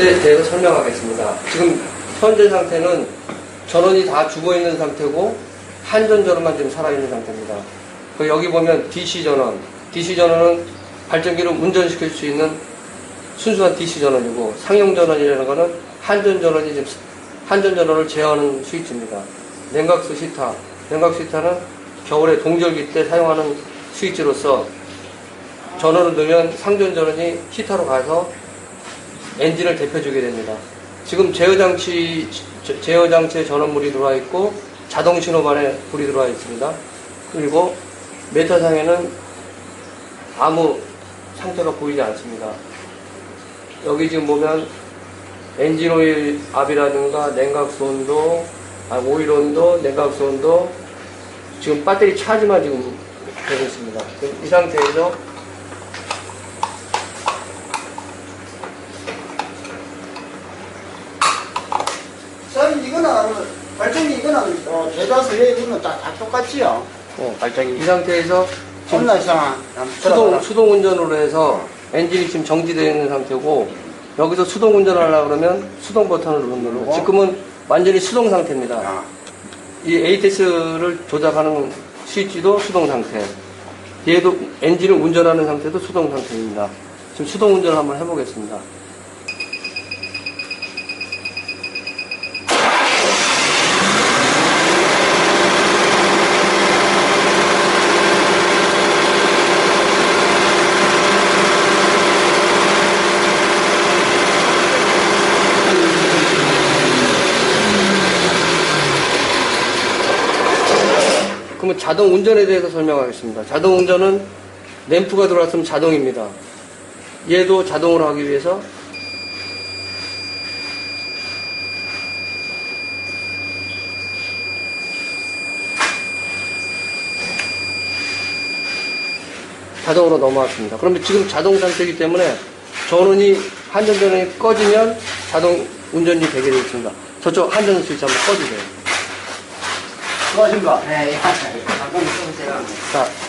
에 대해서 설명하겠습니다. 지금 현재 상태는 전원이 다 죽어 있는 상태고 한전 전원만 지금 살아 있는 상태입니다. 그 여기 보면 DC 전원, DC 전원은 발전기를 운전시킬 수 있는 순수한 DC 전원이고 상용 전원이라는 거는 한전 전원이 지금 한전 전원을 제어하는 스위치입니다. 냉각수 시타, 냉각수 시타는 겨울에 동절기 때 사용하는 스위치로서 전원을 넣으면 상전 전원이 히터로 가서 엔진을 대표주게 됩니다. 지금 제어장치, 제- 제어장치에 전원물이 들어와 있고 자동 신호반에 불이 들어와 있습니다. 그리고 메타상에는 아무 상태가 보이지 않습니다. 여기 지금 보면 엔진 오일 압이라든가 냉각수 온도, 아, 오일 온도, 냉각수 온도, 지금 배터리 차지만 지금 되고 있습니다. 이 상태에서 발전기 이거는 어, 대다수의 이거는 다, 다 똑같지요. 어, 발전기. 이 상태에서 지금 혼나 이상아. 수동, 수동 운전으로 해서 엔진이 지금 정지되어 있는 상태고 여기서 수동 운전을 하려고 그러면 수동 버튼을 누르고? 지금은 완전히 수동 상태입니다. 아, 이 ATS를 조작하는 스위치도 수동 상태. 얘도 엔진을 운전하는 상태도 수동 상태입니다. 지금 수동 운전을 한번 해보겠습니다. 그러면 자동 운전에 대해서 설명하겠습니다. 자동 운전은 램프가 들어왔으면 자동입니다. 얘도 자동으로 하기 위해서 자동으로 넘어왔습니다. 그러면 지금 자동 상태이기 때문에 전원이 한전 전원이 꺼지면 자동 운전이 되게 되어 있습니다. 저쪽 한전 스위치 한번 꺼주세요. 수고하십니까? 네, 잠깐 좀 제가. 자,